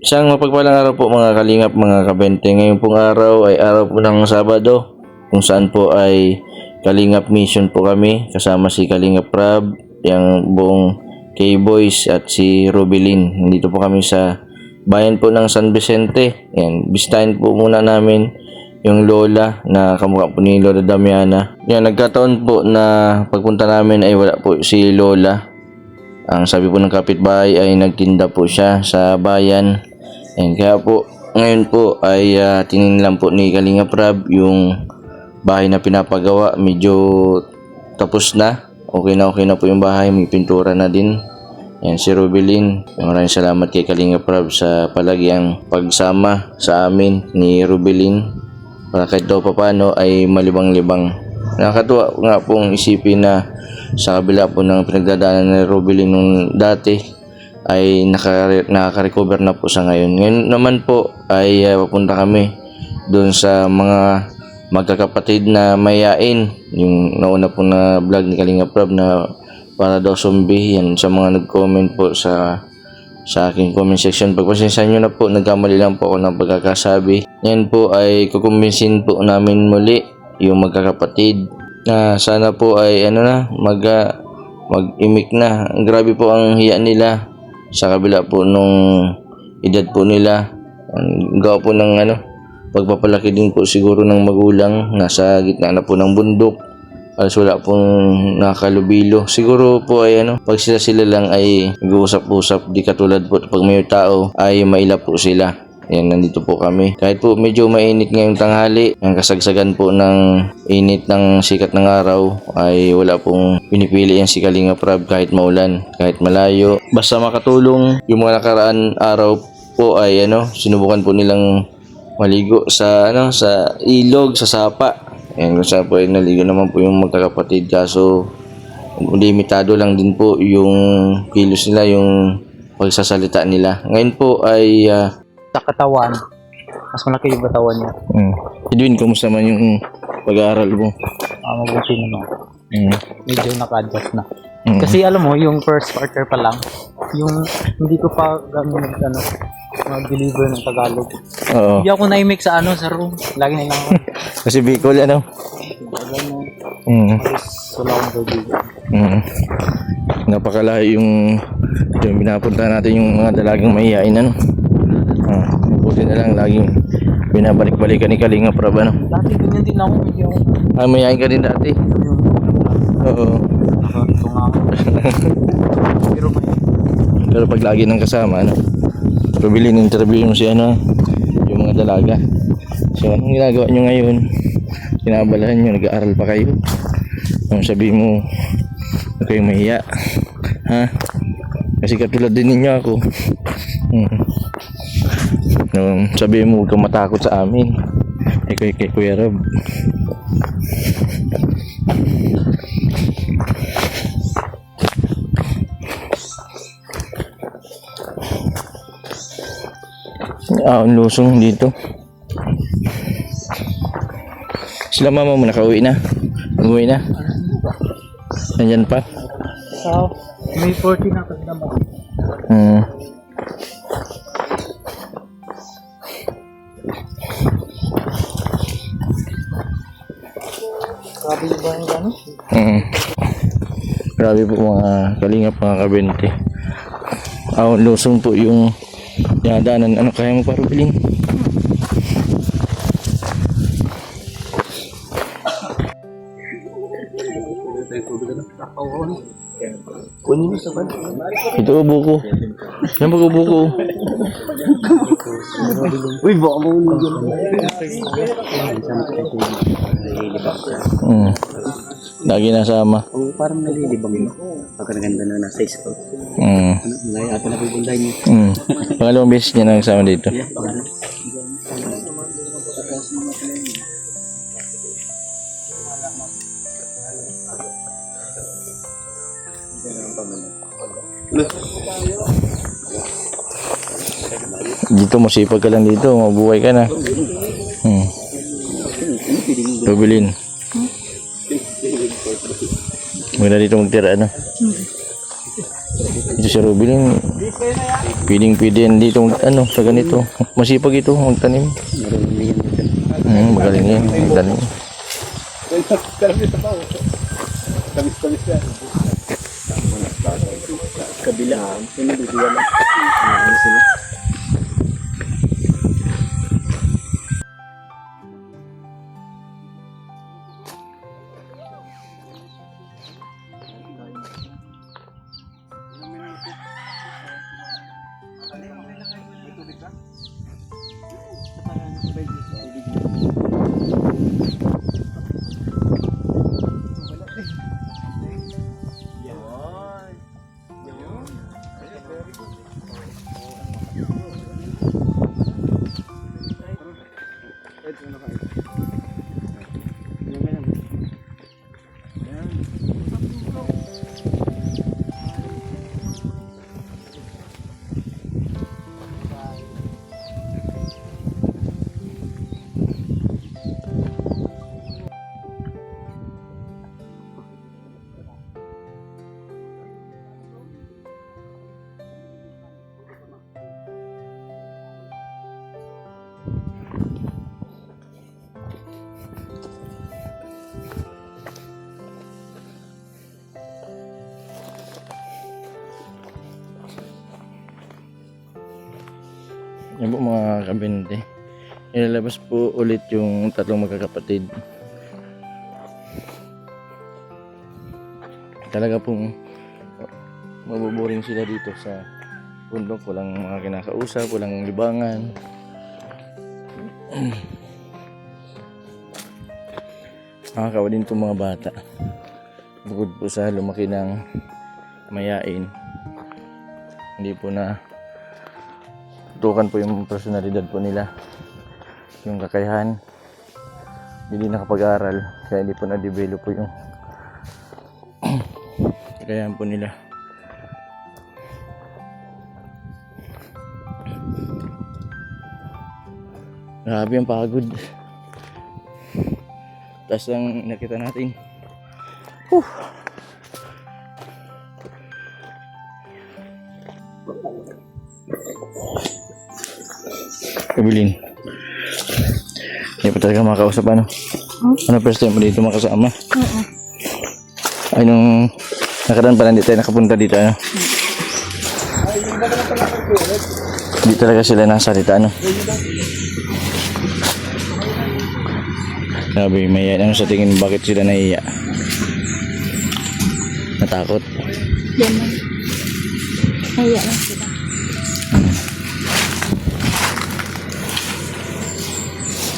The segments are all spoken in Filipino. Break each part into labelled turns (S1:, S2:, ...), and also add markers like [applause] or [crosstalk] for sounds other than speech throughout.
S1: Isang mapagpalang araw po mga kalingap, mga kabente. Ngayon pong araw ay araw po ng Sabado kung saan po ay kalingap mission po kami kasama si Kalingap Prab, yung buong K-Boys at si Rubilin. Nandito po kami sa bayan po ng San Vicente. Yan, bisitahin po muna namin yung lola na kamukha po ni Lola Damiana. Yan, nagkataon po na pagpunta namin ay wala po si Lola. Ang sabi po ng kapitbahay ay nagtinda po siya sa bayan. And kaya po, ngayon po ay uh, tingin lang po ni Kalinga Prab yung bahay na pinapagawa. Medyo tapos na. Okay na okay na po yung bahay. May pintura na din. Yan si Rubilin. Maraming salamat kay Kalinga Prab sa palagyang pagsama sa amin ni Rubilin. Para kahit daw pa paano ay malibang-libang. Nakakatuwa nga pong isipin na sa kabila po ng pinagdadaanan ni Rubilin nung dati ay naka, nakaka-recover na po sa ngayon. Ngayon naman po ay uh, papunta kami doon sa mga magkakapatid na mayain. Yung nauna po na vlog ni Kalinga Prab na para daw zombie. Yan sa mga nag-comment po sa sa aking comment section. Pagpasensya nyo na po, nagkamali lang po ako ng pagkakasabi. Yan po ay kukumbinsin po namin muli yung magkakapatid na sana po ay ano na mag ah, mag-imik na. Grabe po ang hiya nila sa kabila po nung edad po nila. Gawa po ng ano, pagpapalaki din po siguro ng magulang. Nasa gitna na po ng bundok. Alas wala pong nakalubilo. Siguro po ay ano, pag sila sila lang ay nag-uusap-usap, di katulad po pag may tao ay maila po sila. Yan, nandito po kami. Kahit po medyo mainit ngayong tanghali, ang kasagsagan po ng init ng sikat ng araw ay wala pong pinipili yan si Kalinga Prab kahit maulan, kahit malayo. Basta makatulong yung mga nakaraan araw po ay ano, sinubukan po nilang maligo sa ano sa ilog, sa sapa. Yan, kung saan po ay naligo naman po yung magkakapatid kaso limitado lang din po yung kilos nila, yung pagsasalita nila. Ngayon po ay ah,
S2: sa katawan. Mas malaki yung katawan niya.
S1: Mm. Edwin, kumusta man yung pag-aaral mo?
S2: Ah, mabuti naman.
S1: Mm.
S2: Medyo naka-adjust na.
S1: Mm.
S2: Kasi alam mo, yung first quarter pa lang, yung hindi ko pa gano'n ano, mag-deliver ng Tagalog.
S1: Oo.
S2: Hindi ako na-mix sa ano, sa room. Lagi na lang ako. [laughs]
S1: Kasi Bicol, ano?
S2: Ano,
S1: Mm.
S2: wala akong kaibigan.
S1: Mm. Napakalayo yung, yung binapunta natin yung mga dalagang mahihain, ano? Mabuti na lang laging binabalik-balikan ni Kalinga Prab, ano?
S2: Dati ganyan din ako. Hindi ako
S1: Ah, mahihain ka din dati? Oo. [laughs]
S2: Pero may
S1: Pero pag lagi nang kasama, ano? Rubilin, interview mo si ano, yung mga dalaga. So, anong ginagawa nyo ngayon? Kinabalahan nyo, nag-aaral pa kayo? Ano sabi mo, huwag kayong mahiya. Ha? Kasi katulad din ninyo ako. Hmm. No, sabi mo, huwag kang matakot sa amin. Eh, kay, kay Kuya Rob. Ah, ang lusong dito. Sila mama mo nakauwi na. Umuwi na. Nandyan pa.
S2: sa may 40 na naman.
S1: Hmm.
S2: Yung gano'n?
S1: Hmm. Grabe po mga kalingap mga kabente. Ah, ang lusong po yung dinadaanan. Ano kaya mo para biling?
S2: Kunin mo sa bag.
S1: Ito ubo ko. Yan pag ubo ko.
S2: Uy, baka mo ulit
S1: Hmm. Lagi nasama.
S2: Oh, parang nalilibang mo. Pagkaganda na nasa isip ko.
S1: Hmm.
S2: Ano, Malay ata na pupunta niyo.
S1: Hmm. Pangalawang beses niya nagsama dito. Dito masipag ka lang dito, mabuhay ka na. Hmm. Rubilin. Maganda dito magtira ano. Ito si Rubilin. Pwedeng pwede yan dito, ano, sa ganito. Masipag ito, magtanim. Hmm, magaling yan, magtanim.
S2: Kabilaan. Sino dito wala? Ano sila?
S1: Yan po mga kabente. Ilalabas po ulit yung tatlong magkakapatid. Talaga pong mabuboring sila dito sa bundok. Walang mga kinakausap, walang libangan. [clears throat] Nakakawa din itong mga bata. Bukod po sa lumaki ng mayain. Hindi po na tutukan po yung personalidad po nila yung kakayahan. Hindi nakapag-aral kaya hindi po na-develop po yung [clears throat] kakayahan po nila. Grabe ang pagod. Taas lang nakita natin Kabilin. Hindi pa talaga makausap ano? Ano first time mo dito makasama? Oo. Ay nung nakaraan pa lang dito tayo nakapunta dito ano? Hindi talaga sila nasalita ano? Sabi, may ano sa tingin bakit sila naiiya? Natakot?
S3: Yan. Kaya lang sila.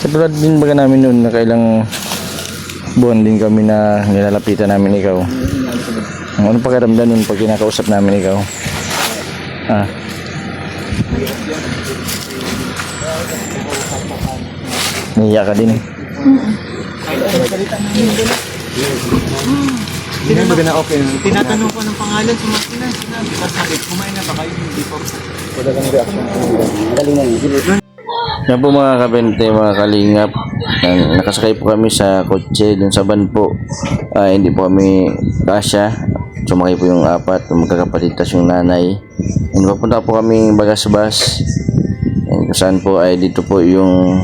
S1: Katulad din baga namin noon na kailang buwan din kami na nilalapitan namin ikaw. Ang ano pakiramdam nun pag kinakausap namin ikaw? Ah. Niya ka din.
S2: Tinanong ba na okay? Tinatanong ko ng pangalan, sumasin na. Sinabi, kumain na ba kayo? Hindi po. Wala kang reaction. Galing na
S1: Yan po mga kabente, mga kalingap. Nakasakay po kami sa kotse dun sa van po. Ah, hindi po kami kasya. Sumakay po yung apat, magkakapatid tas yung nanay. And papunta po kami Bagasbas. And kung saan po ay dito po yung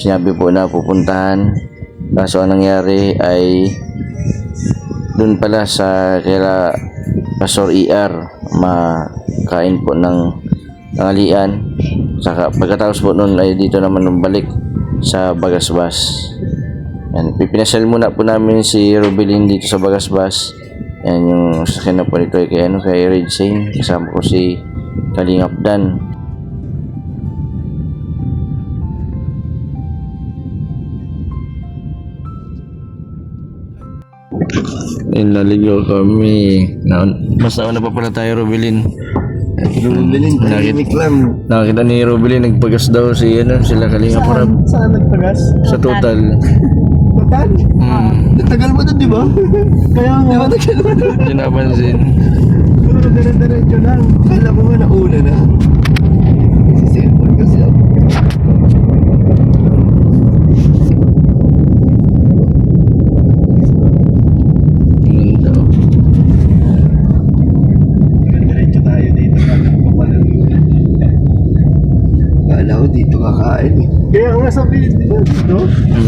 S1: sinabi po na pupuntahan. Kaso ang nangyari ay dun pala sa kila Pastor ER makain po ng tangalian saka pagkatapos po nun ay dito naman balik sa Bagasbas yan pipinasal muna po namin si Rubilin dito sa Bagasbas yan yung sasakyan na po nito ay kay, ano, kay Red Singh kasama ko si Kalingap Dan Nalaligaw kami. Na, mas nauna pa pala tayo, Rubilin.
S4: Rubilin, tahimik lang.
S1: Nakakita ni Rubilin, nagpagas daw si ano, sila Kalinga Parab
S4: Saan nagpagas?
S1: sa total.
S4: Total?
S1: Hmm,
S4: Nagtagal mo doon, di ba? [laughs] Kaya nga. Di ba nagtagal mo doon?
S1: hindi napansin.
S4: Puro dire-diretso lang. Kala mo nga nauna na. Kasi cellphone kasi ako.
S1: Tingin daw.
S4: Dire-diretso tayo dito. Kala mo pa pala. Kala ko dito kakain nga sabihin nila dito.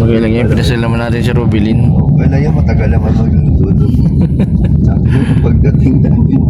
S1: Magalang yan, pinasal naman natin si Rubilin.
S4: Wala yan, matagal naman magluto doon. Sabi ko pagdating namin.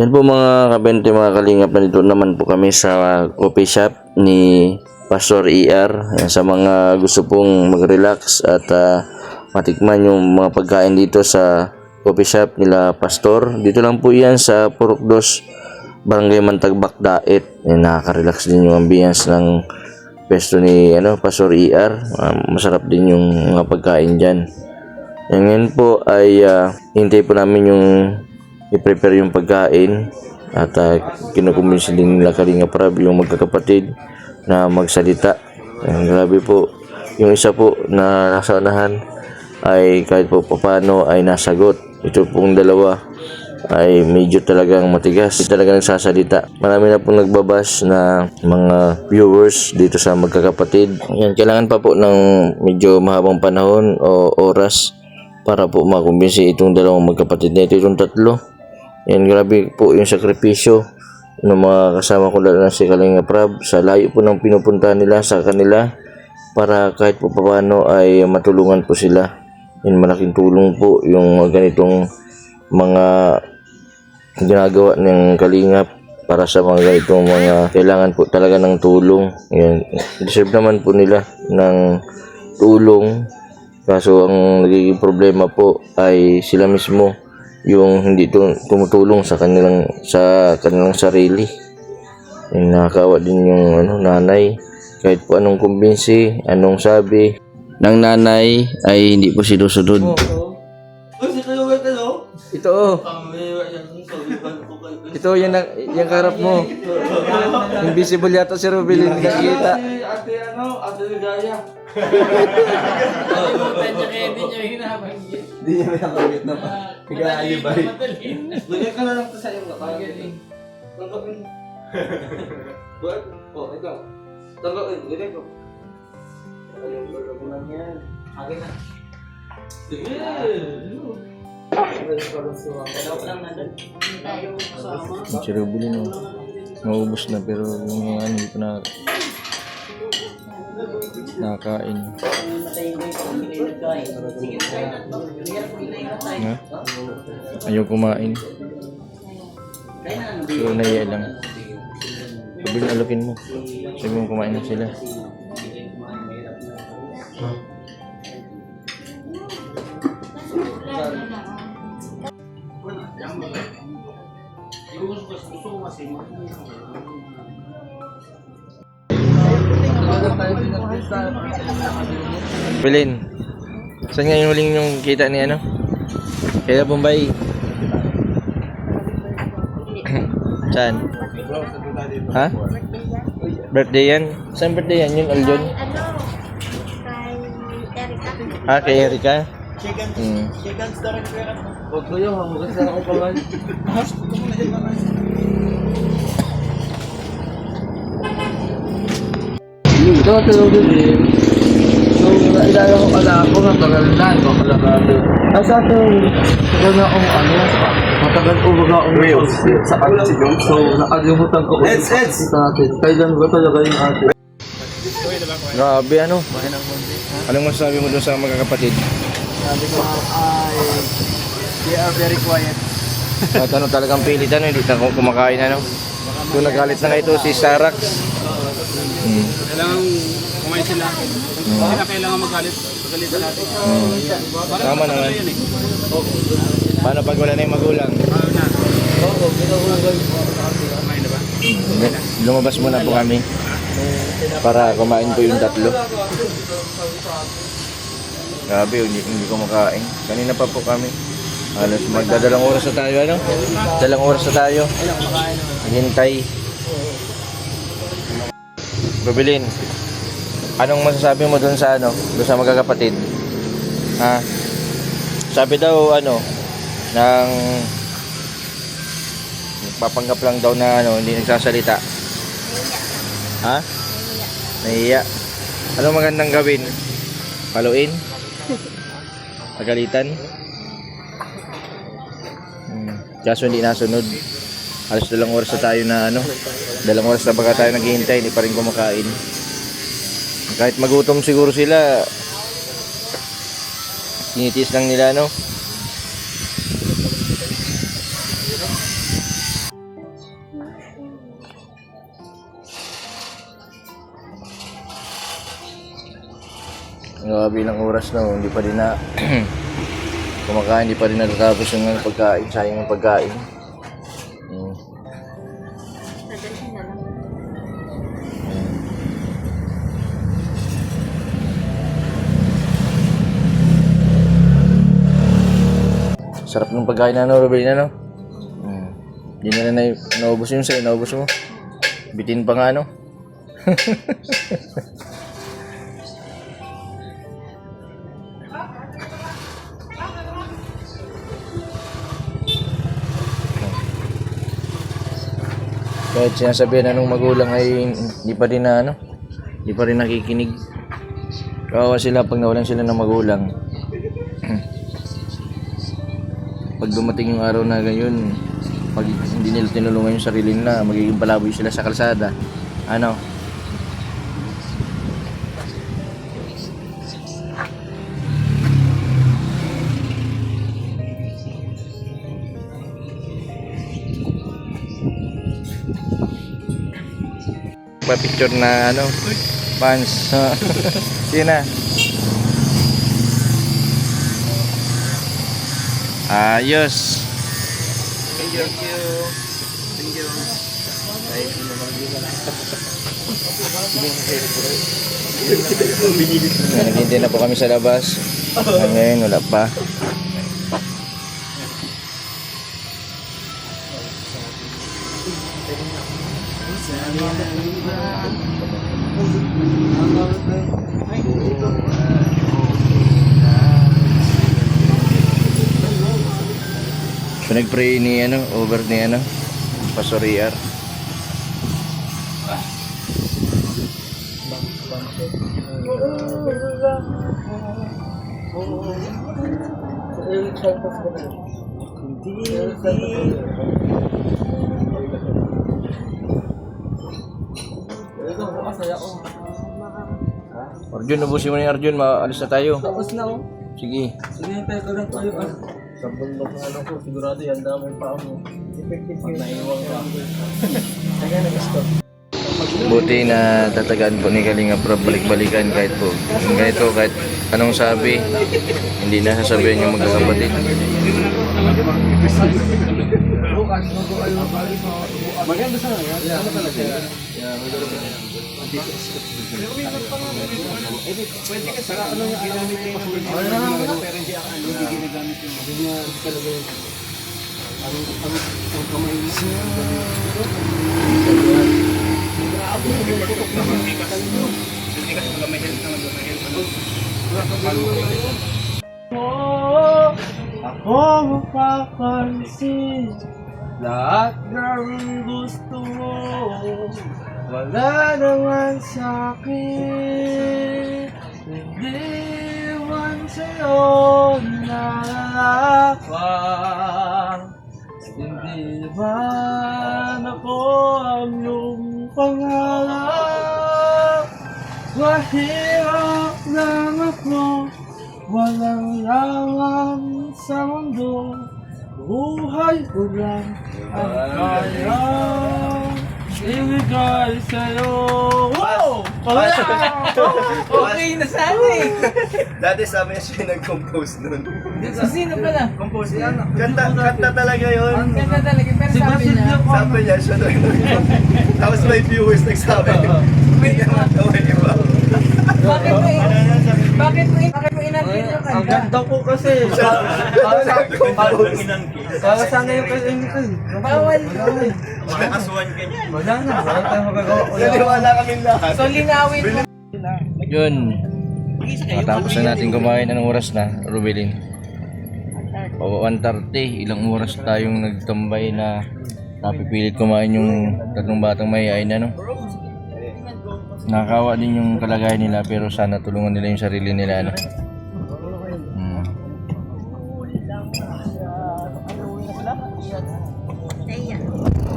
S1: Yan po mga kabente, mga kalingap, nandito naman po kami sa coffee shop ni Pastor ER. Sa mga gusto pong mag-relax at ah, matikman yung mga pagkain dito sa coffee shop nila Pastor. Dito lang po yan sa Purok Dos, Barangay Mantagbak Daet. Yan, nakaka-relax din yung ambience ng pesto ni ano, Pastor ER. Ah, masarap din yung mga pagkain dyan. Yan ngayon po ay uh, hintay po namin yung i-prepare yung pagkain at uh, kinukumbinsi din nila Kalinga Prab yung magkakapatid na magsalita. Yan, grabe po. Yung isa po na nasa unahan ay kahit po paano ay nasagot. Ito pong dalawa ay medyo talagang matigas. Hindi talaga nagsasalita. Marami na pong nagbabas na mga viewers dito sa magkakapatid. Yan, kailangan pa po ng medyo mahabang panahon o oras para po makumbinsi itong dalawang magkapatid na ito, itong tatlo. Yan, grabe po yung sakripisyo ng mga kasama ko lalo na si Kalinga Prab sa layo po ng pinupunta nila sa kanila para kahit po paano ay matulungan po sila. Yan, malaking tulong po yung ganitong mga ginagawa ng Kalingap para sa mga ganitong mga kailangan po talaga ng tulong. Yan, deserve naman po nila ng tulong Kaso ang nagiging problema po ay sila mismo yung hindi tu- tumutulong sa kanilang sa kanilang sarili. Yung nakakawa din yung ano, nanay. Kahit po anong kumbinsi, anong sabi ng nanay ay hindi po sinusunod. Ito oh. Ito yan ang yung karap mo. Invisible yata si Rubilin nakikita.
S2: Ate ano, ate Ligaya.
S4: Hindi niya nakamit na pa. Nag-aalibay.
S2: Lagyan ka na lang to sa iyo. Tanggapin. [laughs] Tanggapin. Buat? Oh, ikaw. Tanggapin. Lagyan ko. Ayun, gagawin lang yan. Akin na. Sige.
S1: Si Rubilin oh. Maubos na pero yung ano, hindi pa na nakakain. Ha? Ayaw kumain. So, naiya lang. Sabi na alukin mo. Sabi mo kumain na sila. Bilin. Saan nga yung huling yung kita ni ano? Kaya Bombay. Saan? Ha? Birthday yan? Saan birthday yan? Yun, Aljon?
S3: Ano? Kay Erika.
S1: Ah, kay Erika? Hmm.
S2: Huwag ko yun. Huwag ka ako pangal. Ito sa lobby din. So, nailala ko pala ako ng tagal na. Ito pala grabe. Ay, sa ato, tagal na akong ano, matagal ko baga akong Wales. sa ate si Jom. So, nakalimutan ko. Eds! Sa ate. Kailan ba talaga yung ate?
S1: Grabe ano? Anong masasabi mo doon sa magkakapatid?
S2: Sabi ko ay, they are very quiet.
S1: At ano talagang pilit ano, hindi na kumakain ano. Doon nagalit na nga ito si Sarax. Hmm.
S5: Kailangan kumain sila. Hindi na kailangan magalit. Pagalitan natin.
S1: Tama naman. Paano pag wala na yung magulang?
S5: Ano na?
S1: Hindi. Lumabas muna po kami para kumain po yung tatlo. Grabe, hindi, hindi ko makain. Kanina pa po kami. Halos magdadalang oras na tayo, ano? Dalang oras na tayo. Hintay. Rubilin, anong masasabi mo doon sa ano? Doon sa magkakapatid? Ha? Sabi daw ano, ng papanggap lang daw na ano, hindi nagsasalita. Ha? Nahiya. Ano magandang gawin? Paluin? Pagalitan? Hmm. Kaso hindi nasunod. Halos dalawang oras na tayo na ano. Dalawang oras na baka tayo naghihintay, hindi pa rin kumakain. Kahit magutom siguro sila, tinitiis lang nila no. Grabe ilang oras na, hindi pa rin na [clears throat] kumakain, hindi pa rin natatapos yung pagkain, sayang yung pagkain. Sarap ng pagkain na ano, Ruben, ano? Hmm. Hindi na na na- naubos yung sa'yo, naubos mo. Bitin pa nga, ano? [laughs] Kahit sinasabihan na nung magulang ay hindi pa rin na ano, hindi pa rin nakikinig. Kawawa sila pag nawalan sila ng magulang. Pag dumating yung araw na ngayon, pag hindi nila tinulungan yung sarili nila, magiging palaboy sila sa kalsada. Ano? Pa-picture na ano, fans. [laughs] Sige Ayos. Thank you. Thank you. Naghintay na po kami sa labas. Ngayon, wala pa. Pinag-pray ni ano, over ni ano, Pastor ER. Arjun, ubusin mo na yung Arjun, maalis na tayo.
S2: Tapos na oh.
S1: Sige.
S2: Sige, tayo ko lang tayo ah. Sa bundok ng ano ko, sigurado yan daming pa mo. Effective yun. Naiwang ka. [laughs] Kaya na gusto.
S1: Buti na tatagaan po ni Kalinga Prab balik-balikan kahit po. Yung ganito, kahit anong sabi, hindi na sasabihin yung magkakapatid.
S2: Maganda sa nga. Ano talaga? Ako mapapansin lahat ng gusto mo Wala naman sa'kin Hindi man sa'yo nalalapang Hindi man ako ang iyong pangarap. Mahirap lang ako. Walang laman sa mundo. Buhay ko lang ang kaya Ibigay sa'yo Wow! Wala! okay na sana eh
S4: Dati sabi niya siya yung nag-compose nun.
S2: Sa sino pala?
S4: Compose yan. Kanta, kanta talaga yun.
S3: Ang ganda talaga. Pero sabi niya,
S4: Sabi niya siya nag- Tapos may viewers nagsabi. Hindi naman daw iba.
S3: bakit mo bakit mo
S2: Ang
S3: kanta?
S2: ganda ko kasi Para sa Para sana yung kasi
S3: Bawal yun.
S2: Wala na, wala tayong magagawa
S4: Naniwala kaming lahat.
S3: So linawin mo.
S1: Yun. Matapos na natin kumain, anong oras na, Rubelin? O 1.30, ilang oras tayong nagtambay na napipilit kumain yung tatlong batang mayayain na, no? Nakakawa din yung kalagayan nila pero sana tulungan nila yung sarili nila. Ano?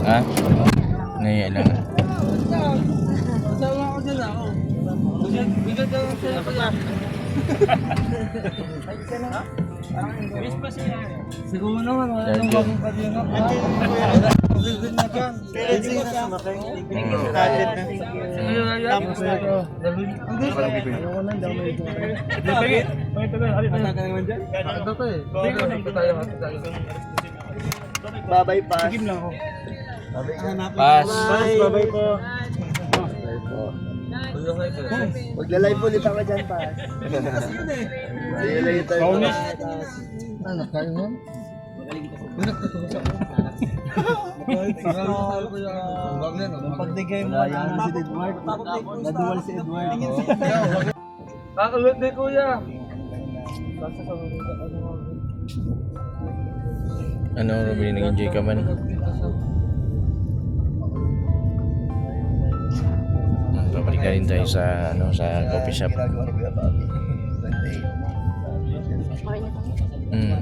S1: Ha? Naiya lang.
S2: Kasama ko dyan ako. Bigat, bigat daw ang sila pala. Siguro naman, wala nang bagong padyo na. Bigat na dyan. Tapos na ito. Hindi pa. Na, hindi ako may Wala ka naman dyan? Ito to eh. Ito tayo, ito tayo.
S4: Babay pa.
S1: Pass.
S4: Babay po. Magla-live ulit ako dyan pa. See you later.
S2: Ano, kaya mo?
S4: Pagbigay mo yan si Edward. Naduwal si Edward.
S2: Kakulit ni kuya.
S1: Ano, Robin, nag-enjoy ka man? Babalik na rin tayo sa, ano, sa coffee shop. Mm.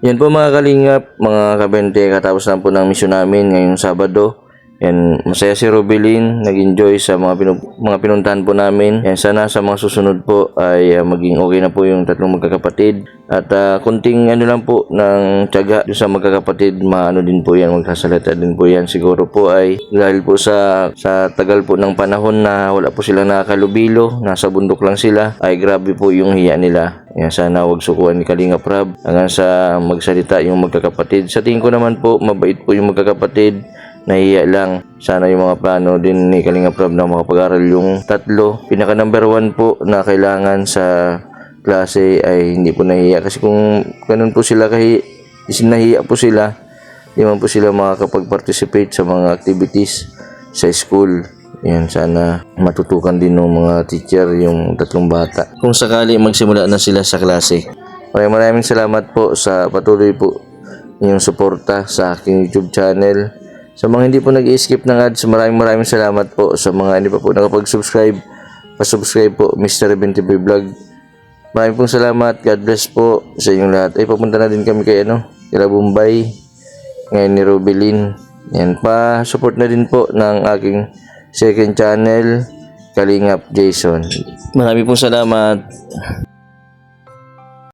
S1: Yan po mga kalingap, mga kabente, katapos lang po ng mission namin ngayong Sabado. Yan, masaya si Robilin, nag-enjoy sa mga, pinu- mga pinuntahan po namin. Yan, sana sa mga susunod po ay ah, maging okay na po yung tatlong magkakapatid. At ah, kunting ano lang po ng tiyaga sa magkakapatid, maano din po yan, magkasalita din po yan. Siguro po ay dahil po sa, sa tagal po ng panahon na wala po sila nakakalubilo, nasa bundok lang sila, ay grabe po yung hiya nila. Yan, sana wag sukuan ni Kalinga Prab hanggang sa magsalita yung magkakapatid. Sa tingin ko naman po, mabait po yung magkakapatid. Nahiya lang. Sana yung mga plano din ni Kalinga Prab na makapag-aral yung tatlo. Pinaka number one po na kailangan sa klase ay hindi po nahiya. Kasi kung ganun po sila kahi, nahiya po sila, hindi man po sila makakapag-participate sa mga activities sa school. Yan, sana matutukan din ng mga teacher yung tatlong bata. Kung sakali magsimula na sila sa klase. Maraming maraming salamat po sa patuloy po inyong suporta sa aking YouTube channel. Sa mga hindi po nag-skip ng ads, maraming maraming salamat po. Sa mga hindi pa po nakapag-subscribe, pa-subscribe po Mr. 23 Vlog. Maraming pong salamat. God bless po sa inyong lahat. Ay, papunta na din kami kay ano, kila Bombay. Ngayon ni Rubilin. Yan pa, support na din po ng aking second channel, Kalingap Jason. Maraming pong salamat.